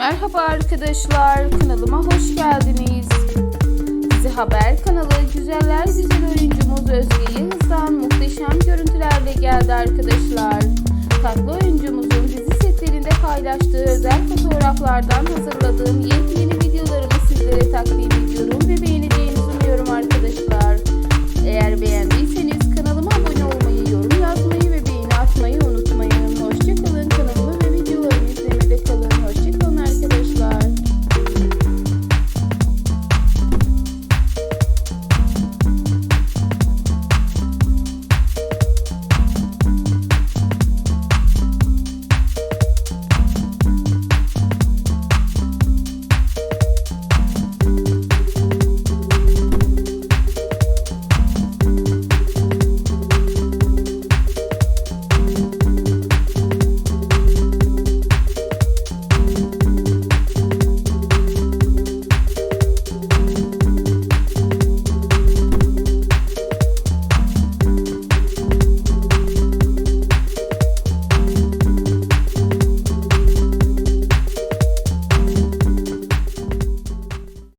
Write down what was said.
Merhaba arkadaşlar, kanalıma hoş geldiniz. Dizi Haber kanalı güzeller güzel oyuncumuz Özge Yıldız'dan muhteşem görüntülerle geldi arkadaşlar. Tatlı oyuncumuzun dizi setlerinde paylaştığı özel fotoğraflardan hazırladığım yepyeni videolarımı sizlere takdim ediyorum ve beğeneceğinizi umuyorum arkadaşlar. Eğer beğendiyseniz